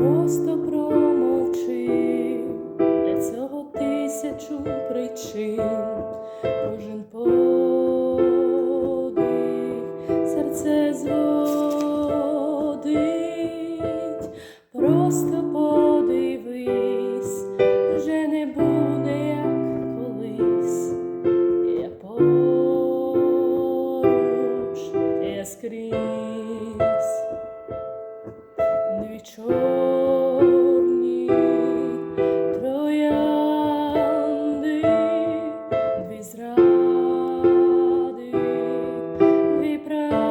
просто промовчи, для цього тисячу причин, кожен подих серце зводить, просто подивись, вже не буде як колись, я поруч, я скрізь. прав.